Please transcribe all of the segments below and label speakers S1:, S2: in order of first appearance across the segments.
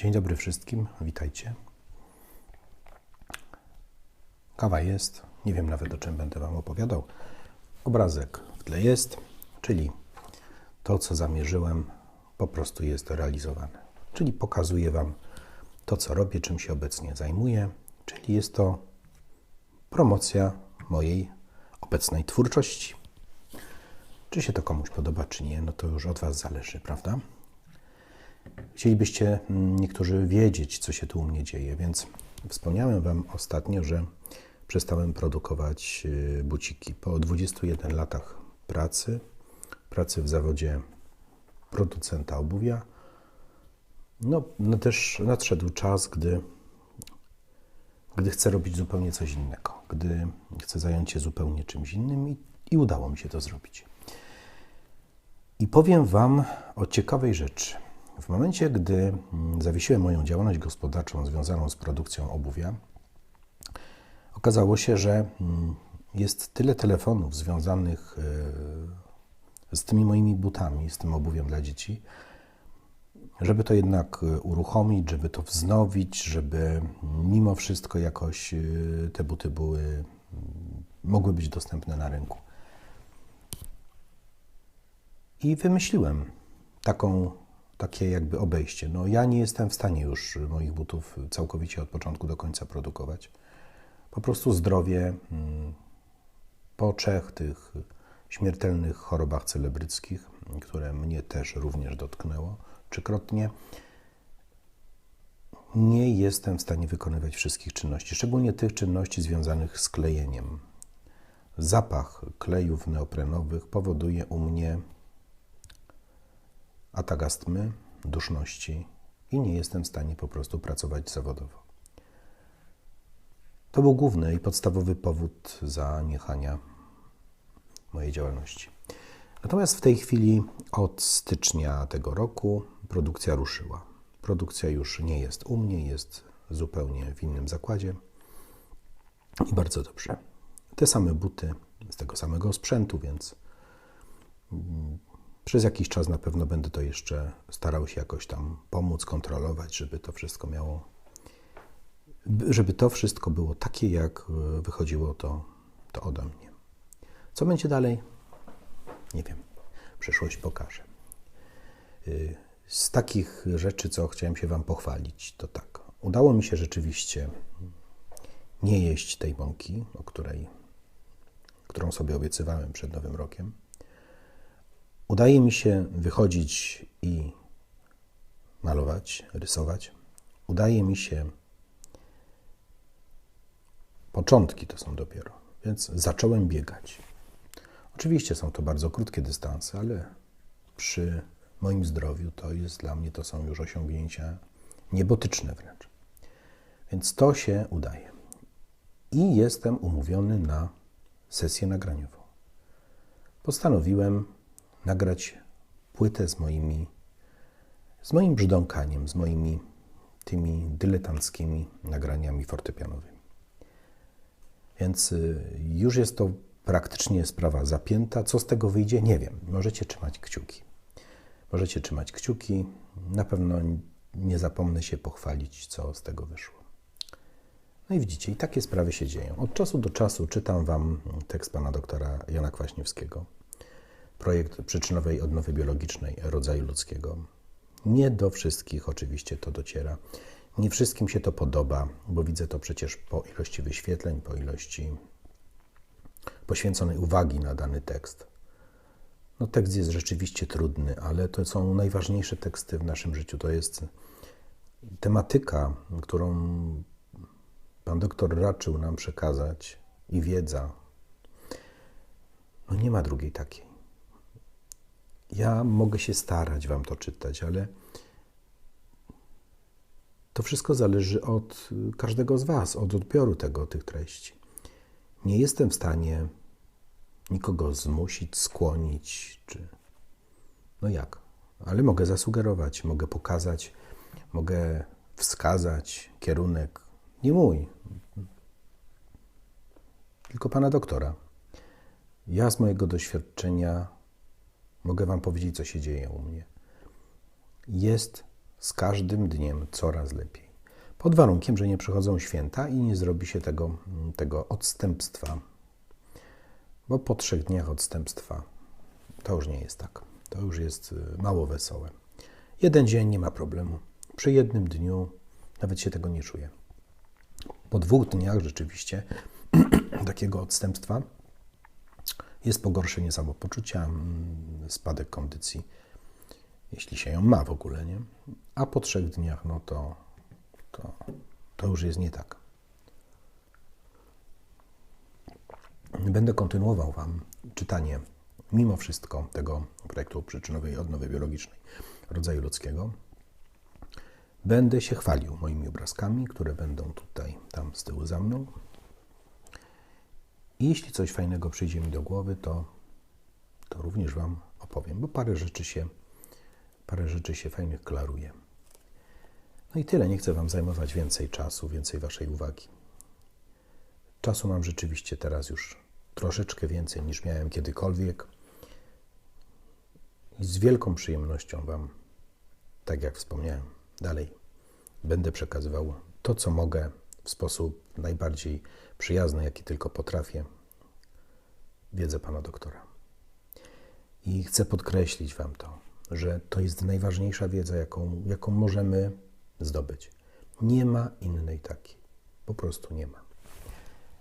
S1: Dzień dobry wszystkim, witajcie. Kawa jest, nie wiem nawet o czym będę Wam opowiadał. Obrazek w tle jest, czyli to, co zamierzyłem, po prostu jest realizowane. Czyli pokazuję Wam to, co robię, czym się obecnie zajmuję, czyli jest to promocja mojej obecnej twórczości. Czy się to komuś podoba, czy nie, no to już od Was zależy, prawda? Chcielibyście mm, niektórzy wiedzieć, co się tu u mnie dzieje, więc wspomniałem Wam ostatnio, że przestałem produkować y, buciki. Po 21 latach pracy, pracy w zawodzie producenta obuwia, no, no też nadszedł czas, gdy, gdy chcę robić zupełnie coś innego, gdy chcę zająć się zupełnie czymś innym i, i udało mi się to zrobić. I powiem Wam o ciekawej rzeczy. W momencie, gdy mm, zawiesiłem moją działalność gospodarczą związaną z produkcją obuwia, okazało się, że mm, jest tyle telefonów związanych e, z tymi moimi butami, z tym obuwiem dla dzieci, żeby to jednak e, uruchomić, żeby to wznowić, żeby mimo wszystko jakoś e, te buty były, mogły być dostępne na rynku. I wymyśliłem taką, takie jakby obejście. No, ja nie jestem w stanie już moich butów całkowicie od początku do końca produkować. Po prostu zdrowie mm, po trzech tych śmiertelnych chorobach celebryckich, które mnie też również dotknęło trzykrotnie, nie jestem w stanie wykonywać wszystkich czynności, szczególnie tych czynności związanych z klejeniem. Zapach klejów neoprenowych powoduje u mnie atak duszności i nie jestem w stanie po prostu pracować zawodowo. To był główny i podstawowy powód zaniechania mojej działalności. Natomiast w tej chwili od stycznia tego roku produkcja ruszyła. Produkcja już nie jest u mnie, jest zupełnie w innym zakładzie i bardzo dobrze. Te same buty z tego samego sprzętu, więc przez jakiś czas na pewno będę to jeszcze starał się jakoś tam pomóc, kontrolować, żeby to wszystko miało, żeby to wszystko było takie, jak e, wychodziło to, to ode mnie. Co będzie dalej? Nie wiem. Przyszłość pokaże. E, z takich rzeczy, co chciałem się Wam pochwalić, to tak. Udało mi się rzeczywiście nie jeść tej mąki, o której, którą sobie obiecywałem przed Nowym Rokiem udaje mi się wychodzić i malować, rysować. Udaje mi się. Początki to są dopiero, więc zacząłem biegać. Oczywiście są to bardzo krótkie dystanse, ale przy moim zdrowiu to jest dla mnie to są już osiągnięcia niebotyczne wręcz. Więc to się udaje. I jestem umówiony na sesję nagraniową. Postanowiłem nagrać płytę z moimi, z moim brzdąkaniem, z moimi tymi dyletanckimi nagraniami fortepianowymi. Więc y, już jest to praktycznie sprawa zapięta. Co z tego wyjdzie, nie wiem. Możecie trzymać kciuki. Możecie trzymać kciuki. Na pewno nie zapomnę się pochwalić, co z tego wyszło. No i widzicie, i takie sprawy się dzieją. Od czasu do czasu czytam Wam tekst pana doktora Jana Kwaśniewskiego projekt przyczynowej odnowy biologicznej rodzaju ludzkiego. Nie do wszystkich oczywiście to dociera. Nie wszystkim się to podoba, bo widzę to przecież po ilości wyświetleń, po ilości poświęconej uwagi na dany tekst. No, tekst jest rzeczywiście trudny, ale to są najważniejsze teksty w naszym życiu. To jest tematyka, którą pan doktor raczył nam przekazać i wiedza. No nie ma drugiej takiej. Ja mogę się starać Wam to czytać, ale to wszystko zależy od każdego z Was, od odbioru tego, tych treści. Nie jestem w stanie nikogo zmusić, skłonić, czy. No jak? Ale mogę zasugerować, mogę pokazać, mogę wskazać kierunek. Nie mój, tylko pana doktora. Ja z mojego doświadczenia mogę Wam powiedzieć, co się dzieje u mnie. Jest z każdym dniem coraz lepiej. Pod warunkiem, że nie przychodzą święta i nie zrobi się tego, tego odstępstwa. Bo po trzech dniach odstępstwa to już nie jest tak. To już jest y, mało wesołe. Jeden dzień nie ma problemu. Przy jednym dniu nawet się tego nie czuje. Po dwóch dniach rzeczywiście takiego odstępstwa jest pogorszenie samopoczucia, mm, spadek kondycji, jeśli się ją ma w ogóle, nie? A po trzech dniach, no to, to, to już jest nie tak. Będę kontynuował Wam czytanie, mimo wszystko, tego projektu przyczynowej odnowy biologicznej rodzaju ludzkiego. Będę się chwalił moimi obrazkami, które będą tutaj, tam z tyłu za mną. I jeśli coś fajnego przyjdzie mi do głowy, to, to również Wam opowiem, bo parę rzeczy się, parę rzeczy się fajnych klaruje. No i tyle. Nie chcę Wam zajmować więcej czasu, więcej Waszej uwagi. Czasu mam rzeczywiście teraz już troszeczkę więcej niż miałem kiedykolwiek. I z wielką przyjemnością Wam, tak jak wspomniałem, dalej będę przekazywał to, co mogę w sposób najbardziej przyjazny, jaki tylko potrafię, wiedzę Pana doktora. I chcę podkreślić Wam to, że to jest najważniejsza wiedza, jaką, jaką możemy zdobyć. Nie ma innej takiej. Po prostu nie ma.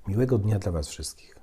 S1: Miłego dnia dla Was wszystkich.